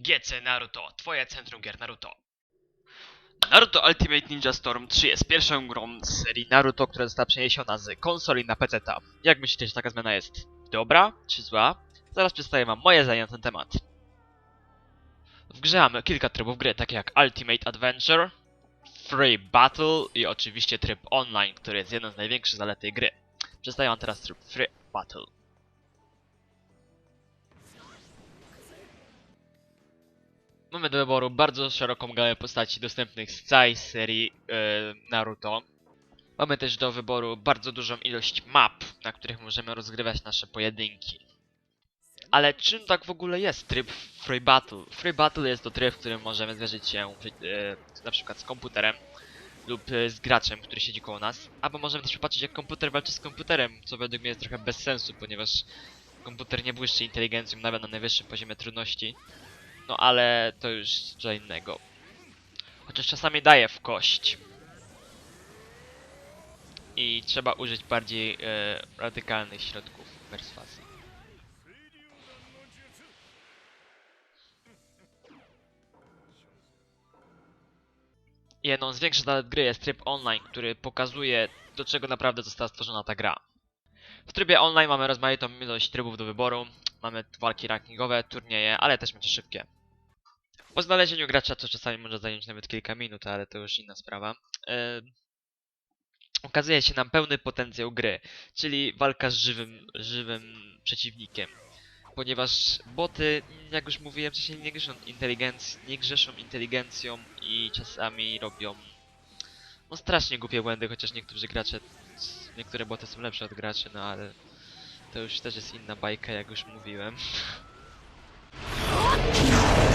GC Naruto, twoje centrum gier Naruto. Naruto Ultimate Ninja Storm 3 jest pierwszą grą z serii Naruto, która została przeniesiona z konsoli na PC. -ta. Jak myślicie, że taka zmiana jest dobra czy zła? Zaraz przedstawię wam moje zdanie na ten temat. W grze mamy kilka trybów gry, takie jak Ultimate Adventure, Free Battle i oczywiście tryb online, który jest jedną z największych zalet tej gry. Przedstawię wam teraz tryb Free Battle. Mamy do wyboru bardzo szeroką gamę postaci dostępnych z całej serii e, Naruto. Mamy też do wyboru bardzo dużą ilość map, na których możemy rozgrywać nasze pojedynki. Ale czym tak w ogóle jest tryb Free Battle? Free Battle jest to tryb, w którym możemy zmierzyć się e, na przykład z komputerem lub e, z graczem, który siedzi koło nas, albo możemy też popatrzeć jak komputer walczy z komputerem, co według mnie jest trochę bez sensu, ponieważ komputer nie błyszczy inteligencją nawet na najwyższym poziomie trudności. No ale to już co innego. Chociaż czasami daje w kość. I trzeba użyć bardziej e, radykalnych środków perswazji. Jedną z większych zalet gry jest tryb online, który pokazuje do czego naprawdę została stworzona ta gra. W trybie online mamy rozmaitą ilość trybów do wyboru, mamy walki rankingowe, turnieje, ale też mecze szybkie. Po znalezieniu gracza to czasami może zająć nawet kilka minut, ale to już inna sprawa. Yy, okazuje się nam pełny potencjał gry, czyli walka z żywym, żywym przeciwnikiem. Ponieważ boty, jak już mówiłem wcześniej, nie grzeszą, inteligenc- nie grzeszą inteligencją i czasami robią no strasznie głupie błędy, chociaż niektórzy gracze, niektóre boty są lepsze od graczy, no ale to już też jest inna bajka, jak już mówiłem.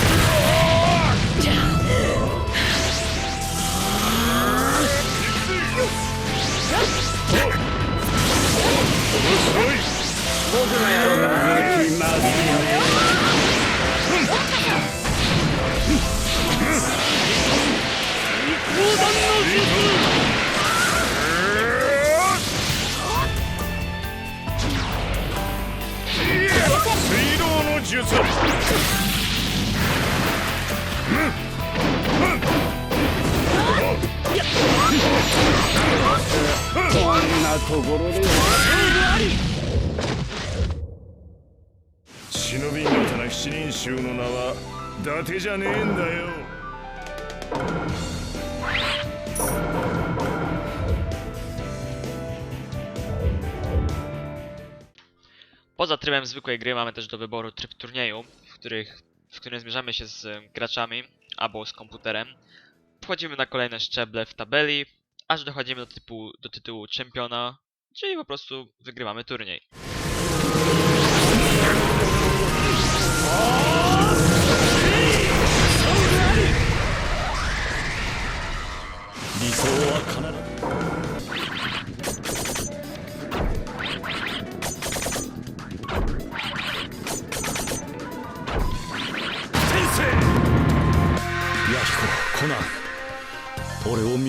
なところで忍び刀七人衆の名は伊達じゃねえんだよ Poza trybem zwykłej gry mamy też do wyboru tryb turnieju, w, których, w którym zmierzamy się z e, graczami albo z komputerem. Wchodzimy na kolejne szczeble w tabeli, aż dochodzimy do, typu, do tytułu czempiona, czyli po prostu wygrywamy turniej.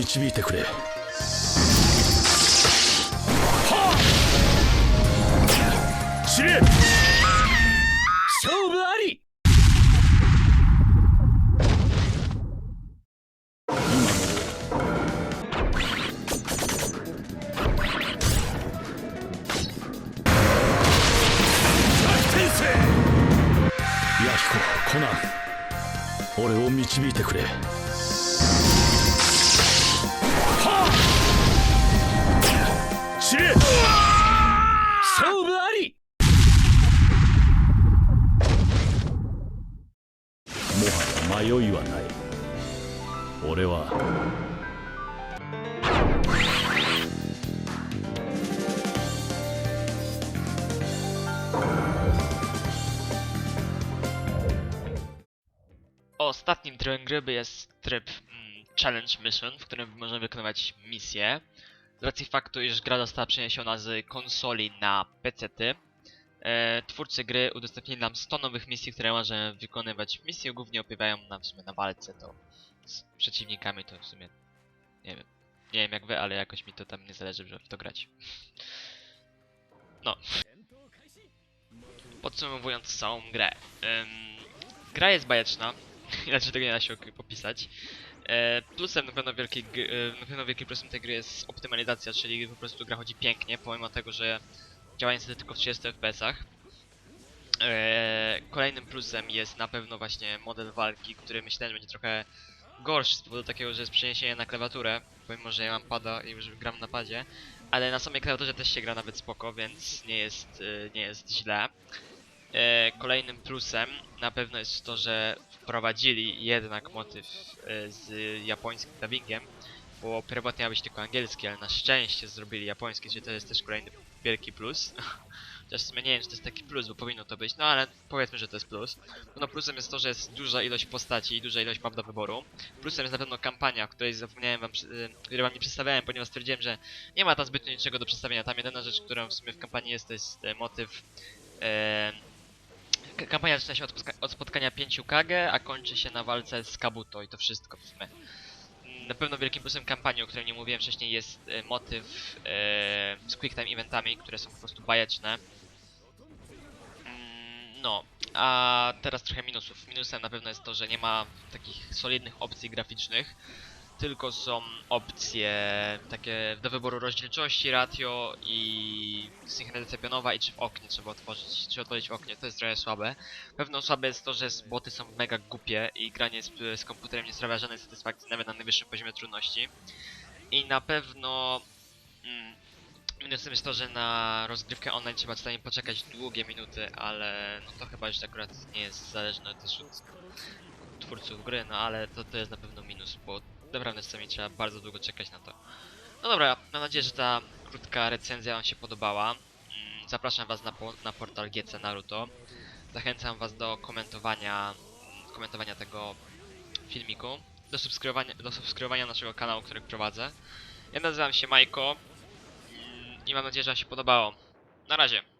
導いてくれ。知れ!勝負あり!コナン。俺を導いてくれ俺は Ostatnim trybem gry jest tryb mm, Challenge Mission, w którym możemy wykonywać misje. Z racji faktu, iż gra została przeniesiona z konsoli na PC-ty, e, twórcy gry udostępnili nam 100 nowych misji, które możemy wykonywać. Misje głównie opiewają nam w sumie na walce, to z przeciwnikami to w sumie nie wiem. Nie wiem jak wy, ale jakoś mi to tam nie zależy, żeby w to grać. No. Podsumowując całą grę. Ym, gra jest bajeczna, inaczej tego nie da się opisać. E, plusem na pewno wielki, e, na pewno wielkim plusem tej gry jest optymalizacja, czyli po prostu gra chodzi pięknie, pomimo tego, że działa niestety tylko w 30 FPS-ach. E, kolejnym plusem jest na pewno właśnie model walki, który myślałem, że będzie trochę gorszy z powodu takiego, że jest przeniesienie na klawiaturę, pomimo, że ja mam pada i już gram na padzie, ale na samej klawiaturze też się gra nawet spoko, więc nie jest, e, nie jest źle. E, kolejnym plusem na pewno jest to, że wprowadzili jednak motyw e, z japońskim dubbingiem, bo pierwotnie miał być tylko angielski, ale na szczęście zrobili japoński, czyli to jest też kolejny wielki plus. Chociaż w sumie nie wiem, czy to jest taki plus, bo powinno to być, no ale powiedzmy, że to jest plus. No plusem jest to, że jest duża ilość postaci i duża ilość map do wyboru. Plusem jest na pewno kampania, o której zapomniałem wam, y, której wam nie przedstawiałem, ponieważ stwierdziłem, że nie ma tam zbytnio niczego do przedstawienia. Tam jedyna rzecz, którą w sumie w kampanii jest, to jest e, motyw... E, kampania zaczyna się od, od spotkania pięciu Kage, a kończy się na walce z Kabuto i to wszystko w sumie. Na pewno wielkim plusem kampanii, o której nie mówiłem wcześniej, jest e, motyw e, z quick time eventami, które są po prostu bajeczne. Mm, No, a teraz trochę minusów. Minusem na pewno jest to, że nie ma takich solidnych opcji graficznych, tylko są opcje takie do wyboru rozdzielczości, ratio i synchronizacja pionowa i czy w oknie trzeba otworzyć, czy otworzyć w oknie, to jest trochę słabe. Pewno słabe jest to, że boty są mega głupie i granie z, z komputerem nie sprawia żadnej satysfakcji nawet na najwyższym poziomie trudności. I na pewno mm, minusem jest to, że na rozgrywkę online trzeba czasami poczekać długie minuty, ale no to chyba już akurat nie jest zależne też od twórców gry, no ale to, to jest na pewno minus, bo naprawdę czasami trzeba bardzo długo czekać na to. No dobra, mam nadzieję, że ta krótka recenzja Wam się podobała. Mm, Zapraszam Was na, po, na portal GC Naruto. Zachęcam Was do komentowania, komentowania tego filmiku, do subskrybowania, do subskrybowania naszego kanału, który prowadzę. Ja nazywam się Majko mm, i mam nadzieję, że Wam się podobało. Na razie.